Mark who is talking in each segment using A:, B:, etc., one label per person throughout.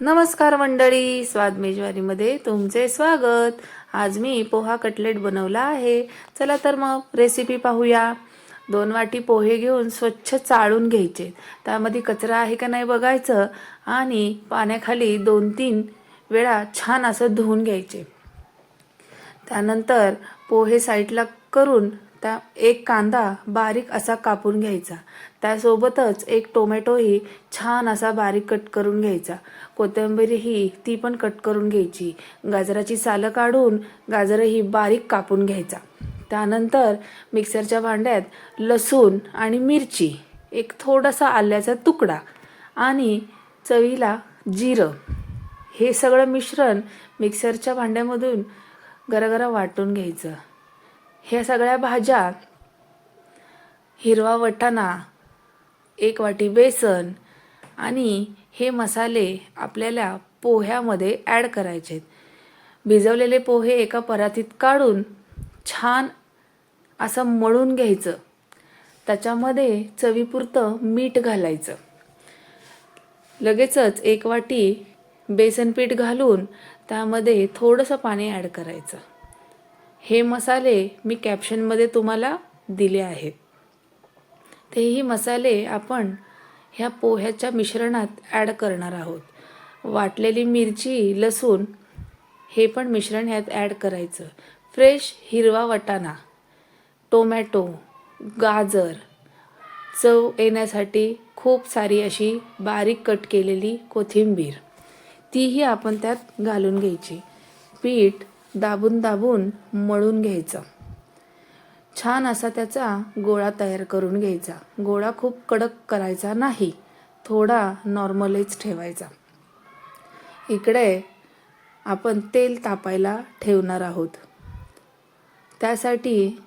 A: नमस्कार मंडळी स्वाद मेजवारीमध्ये तुमचे स्वागत. आज मी पोहा कटलेट बनवला आहे. चला तर मग रेसिपी पाहूया. दोन वाटी पोहे घेऊन स्वच्छ चाळून घ्यायचे. त्यामध्ये कचरा आहे का नाही बघायचं आणि पाण्याखाली दोन तीन वेळा छान असं धुवून घ्यायचे. त्यानंतर पोहे साईडला करून त्या एक कांदा बारीक असा कापून घ्यायचा. त्यासोबतच एक टोमॅटोही छान असा बारीक कट करून घ्यायचा. कोथिंबीरही ती पण कट करून घ्यायची. गाजराची सालं काढून गाजरही बारीक कापून घ्यायचा. त्यानंतर मिक्सरच्या भांड्यात लसूण आणि मिरची एक थोडासा आल्याचा तुकडा आणि चवीला जिरं. हे सगळं मिश्रण मिक्सरच्या भांड्यामधून गरगरा वाटून घ्यायचं. ह्या सगळ्या भाज्या हिरवा वटाणा एक वाटी बेसन आणि हे मसाले आपल्याला पोह्यामध्ये ॲड करायचे आहेत. भिजवलेले पोहे एका परातीत काढून छान असं मळून घ्यायचं. त्याच्यामध्ये चवीपुरतं मीठ घालायचं. लगेचच एक वाटी बेसन पीठ घालून त्यामध्ये थोडंसं पाणी ॲड करायचं. हे मसाले मी कॅप्शनमध्ये तुम्हाला दिले आहेत. तेही मसाले आपण ह्या पोह्याच्या मिश्रणात ॲड करणार आहोत. वाटलेली मिरची लसूण हे पण मिश्रण ह्यात ॲड करायचं. फ्रेश हिरवा वटाणा टोमॅटो गाजर चव येण्यासाठी खूप सारी अशी बारीक कट केलेली कोथिंबीर तीही आपण त्यात घालून घ्यायची. पीठ दाबून दाबून मळून घ्यायचं. छान असा त्याचा गोळा तयार करून घ्यायचा. गोळा खूप कडक करायचा नाही थोडा नॉर्मलच ठेवायचा. इकडे आपण तेल तापायला ठेवणार आहोत. त्यासाठी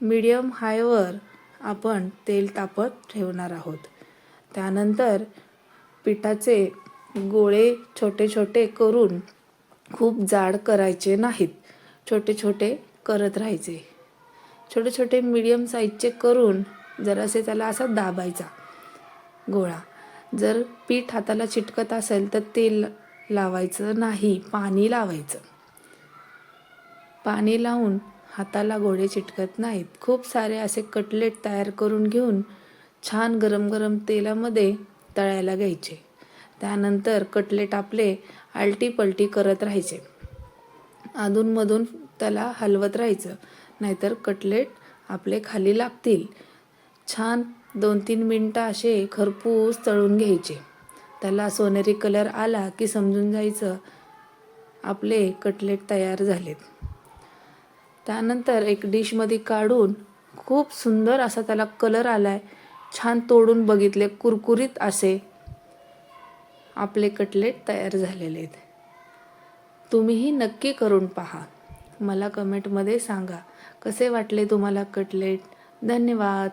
A: मीडियम हायवर आपण तेल तापत ठेवणार आहोत. त्यानंतर पिठाचे गोळे छोटे छोटे करून खूप जाड करायचे नाहीत. छोटे छोटे करत राहायचे. छोटे छोटे मिडियम साईजचे करून जरासे त्याला असा दाबायचा. गोळा. जर पीठ हाताला चिटकत असेल तर तेल लावायचं नाही पाणी लावायचं. पाणी लावून हाताला गोळे चिटकत नाहीत. खूप सारे असे कटलेट तयार करून घेऊन छान गरम गरम तेलामध्ये तळायला घ्यायचे. त्यानंतर कटलेट आपले आलटी पलटी करत राहायचे. अधूनमधून त्याला हलवत राहायचं. नाहीतर कटलेट आपले खाली लागतील. छान दोन तीन मिनटं असे खरपूस तळून घ्यायचे. त्याला सोनेरी कलर आला की समजून जायचं आपले कटलेट तयार झालेत. त्यानंतर एक डिशमध्ये काढून खूप सुंदर असा त्याला कलर आला आहे छान तोडून बघितले कुरकुरीत असे. आपले कटलेट तयार झालेले आहेत. तुम्हीही नक्की करून पहा. मला कमेंटमध्ये सांगा. कसे वाटले तुम्हाला कटलेट? धन्यवाद.